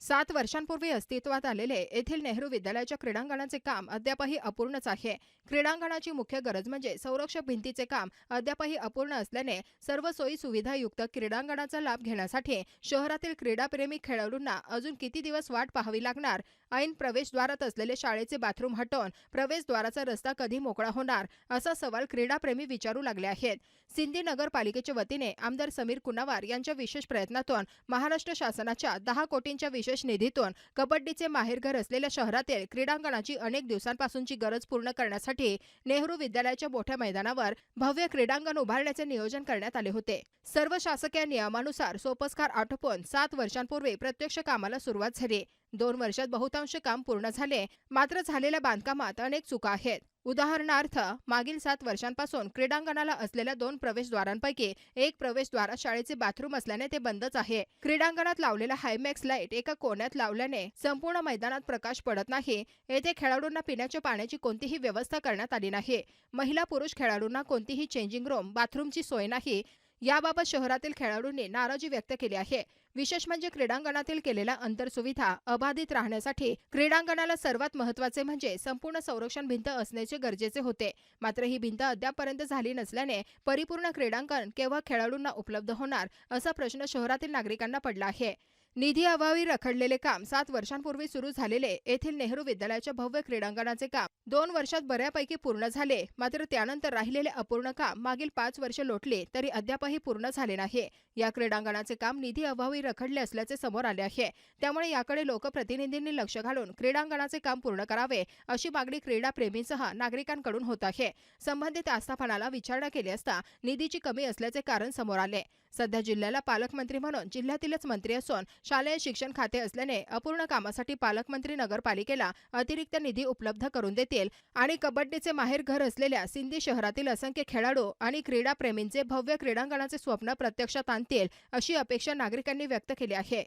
सात वर्षांपूर्वी अस्तित्वात आलेले येथील नेहरू विद्यालयाच्या क्रीडांगणाचे काम अद्यापही अपूर्णच आहे. क्रीडांगणाची मुख्य गरज म्हणजे संरक्षक भिंतीचे काम अद्यापही अपूर्ण असल्याने सर्व सोयी सुविधायुक्त क्रीडांगणाचा लाभ घेण्यासाठी शहरातील क्रीडाप्रेमी खेळाडूंना अजून किती दिवस वाट पाहावी लागणार? ऐन प्रवेशद्वारात असलेले शाळेचे बाथरूम हटवून प्रवेशद्वाराचा रस्ता कधी मोकळा होणार? असा सवाल क्रीडाप्रेमी विचारू लागले आहेत. सिंधी नगरपालिकेच्या वतीने आमदार समीर कुनावार यांच्या विशेष प्रयत्नातून महाराष्ट्र शासनाच्या दहा कोटींच्या विशेष निधीतून कबड्डीचे माहेरघर असलेल्या शहरातील क्रीडांगणाची अनेक दिवसांपासूनची गरज पूर्ण करण्यासाठी नेहरू विद्यालयाच्या मोठ्या मैदानावर भव्य क्रीडांगण उभारण्याचे नियोजन करण्यात आले होते. सर्व शासकीय नियमानुसार सोपस्कार आटोपून सात वर्षांपूर्वी प्रत्यक्ष कामाला सुरुवात झाली. दोन वर्षात बहुतांश काम पूर्ण झाले. मात्र झालेल्या बांधकामात अनेक चुका आहेत. उदाहरणार्थ मागील सात वर्षांपासून क्रीडांगणाला असलेल्या दोन प्रवेशद्वारांपैकी एक प्रवेशद्वार शाळेचे बाथरूम असल्याने ते बंदच आहे. क्रीडांगणात लावलेला हायमॅक्स लाइट एका कोण्यात लावल्याने संपूर्ण मैदानात प्रकाश पडत नाही. येथे खेळाडूंना पिण्याच्या पाण्याची कोणतीही व्यवस्था करण्यात आली नाही. महिला पुरुष खेळाडूंना कोणतीही चेंजिंग रूम बाथरूमची सोय नाही. याबाबत शहरातील खेळाडूंनी नाराजी व्यक्त केली आहे. विशेष म्हणजे क्रीडांगणातील केलेल्या अंतरसुविधा अबाधित राहण्यासाठी क्रीडांगणाला सर्वात महत्त्वाचे म्हणजे संपूर्ण संरक्षण भिंत असण्याचे गरजेचे होते. मात्र ही भिंत अद्यापपर्यंत झाली नसल्याने परिपूर्ण क्रीडांगण केव्हा खेळाडूंना उपलब्ध होणार असा प्रश्न शहरातील नागरिकांना पडला आहे. निधी अभावी रखडलेले काम सात वर्षांपूर्वी सुरू झालेले येथील नेहरू विद्यालयाच्या भव्य क्रीडांगणाचे काम दोन वर्षात बऱ्यापैकी पूर्ण झाले मात्र त्यानंतर राहिलेले अपूर्ण काम मागील पाच वर्ष लोटले तरी अद्यापही पूर्ण झाले नाही. या क्रीडांगणाचे काम निधी अभावी रखडले असल्याचे समोर आले आहे. त्यामुळे याकडे लोकप्रतिनिधींनी लक्ष घालून क्रीडांगणाचे काम पूर्ण करावे अशी मागणी क्रीडाप्रेमींसह नागरिकांकडून होत आहे. संबंधित आस्थापनाला विचारणा केली असता निधीची कमी असल्याचे कारण समोर आले. सध्या जिल्ह्याला पालकमंत्री म्हणून जिल्ह्यातीलच मंत्री असून शालेय शिक्षण खाते असल्याने अपूर्ण कामासाठी पालकमंत्री नगरपालिकेला अतिरिक्त निधी उपलब्ध करून देतील आणि कबड्डीचे माहेर घर असलेल्या सिंधी शहरातील असंख्य खेळाडू आणि क्रीडाप्रेमींचे भव्य क्रीडांगणाचे स्वप्न प्रत्यक्षात आणतील अशी अपेक्षा नागरिकांनी व्यक्त केली आहे.